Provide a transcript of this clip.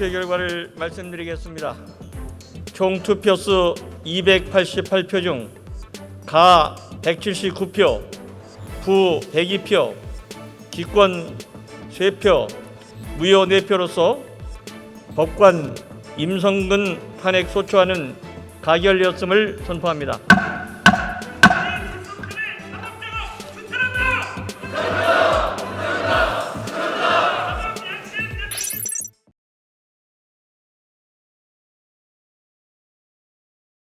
투표 결과를 말씀드리겠습니다. 총 투표수 288표 중 가 179표, 부 102표, 기권 3표, 무효 4표로서 법관 임성근 탄핵 소추안은 가결되었음을 선포합니다.